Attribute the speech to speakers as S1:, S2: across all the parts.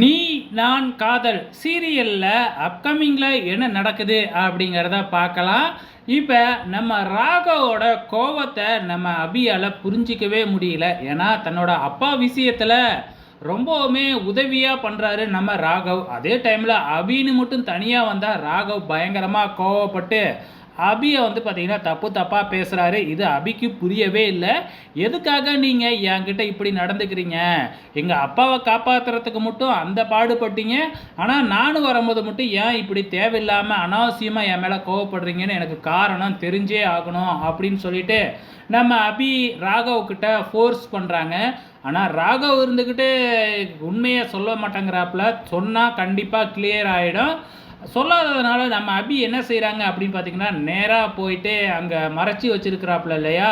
S1: நீ நான் காதல் சீரியலில் அப்கமிங்கில் என்ன நடக்குது அப்படிங்கிறத பார்க்கலாம். இப்போ நம்ம ராகவோட கோவத்தை நம்ம அபியால் புரிஞ்சிக்கவே முடியல. ஏன்னா தன்னோட அப்பா விஷயத்தில் ரொம்பவுமே உதவியாக பண்ணுறாரு நம்ம ராகவ். அதே டைமில் அபின்னு மட்டும் தனியாக வந்தால் ராகவ் பயங்கரமாக கோவப்பட்டு அபியை வந்து பார்த்தீங்கன்னா தப்பு தப்பாக பேசுகிறாரு இது அபிக்கு புரியவே இல்லை. எதுக்காக நீங்கள் என்கிட்ட இப்படி நடந்துக்கிறீங்க? எங்கள் அப்பாவை காப்பாற்றுறதுக்கு மட்டும் அந்த பாடுபட்டீங்க. ஆனால் நானும் வரும்போது மட்டும் ஏன் இப்படி தேவையில்லாமல் அனாவசியமாக என் மேலே கோவப்படுறீங்கன்னு எனக்கு காரணம் தெரிஞ்சே ஆகணும் அப்படின்னு சொல்லிட்டு நம்ம அபி ராகவ்கிட்ட ஃபோர்ஸ் பண்ணுறாங்க ஆனால் ராகவ் இருந்துக்கிட்டு உண்மையை சொல்ல மாட்டேங்கிறாப்புல. சொன்னால் கண்டிப்பாக கிளியர் ஆகிடும் சொல்லாததுனால நம்ம அபி என்ன செய்கிறாங்க அப்படின்னு பார்த்தீங்கன்னா நேராக போயிட்டு அங்கே மறைச்சி வச்சிருக்கிறாப்புல இல்லையா?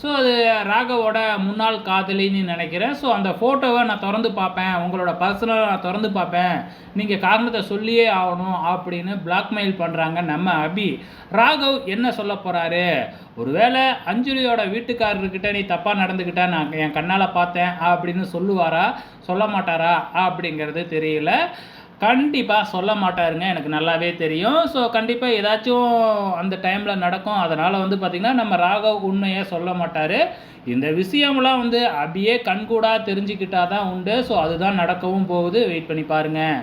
S1: ஸோ அது ராகவோட முன்னாள் காதலின்னு நினைக்கிறேன். ஸோ அந்த ஃபோட்டோவை நான் திறந்து பார்ப்பேன். உங்களோட பர்சனலாக நான் திறந்து பார்ப்பேன். நீங்கள் காரணத்தை சொல்லியே ஆகணும் அப்படின்னு பிளாக்மெயில் பண்ணுறாங்க நம்ம அபி. ராகவ் என்ன சொல்ல போகிறாரு ஒருவேளை அஞ்சலியோட வீட்டுக்காரர்கிட்ட நீ தப்பாக நடந்துக்கிட்ட நான் என் கண்ணால் பார்த்தேன் அப்படின்னு சொல்லுவாரா? சொல்ல மாட்டாரா? அப்படிங்கிறது தெரியல. கண்டிப்பாக சொல்ல மாட்டாருங்க. எனக்கு நல்லாவே தெரியும். ஸோ கண்டிப்பாக ஏதாச்சும் அந்த டைமில் நடக்கும். அதனால் வந்து பார்த்திங்கன்னா நம்ம ராகவ் உண்மையை சொல்ல மாட்டார். இந்த விஷயம்லாம் வந்து அப்படியே கண்கூடாக தெரிஞ்சுக்கிட்டால் தான் உண்டு. ஸோ அதுதான் நடக்கவும் போகுது. வெயிட் பண்ணி பாருங்கள்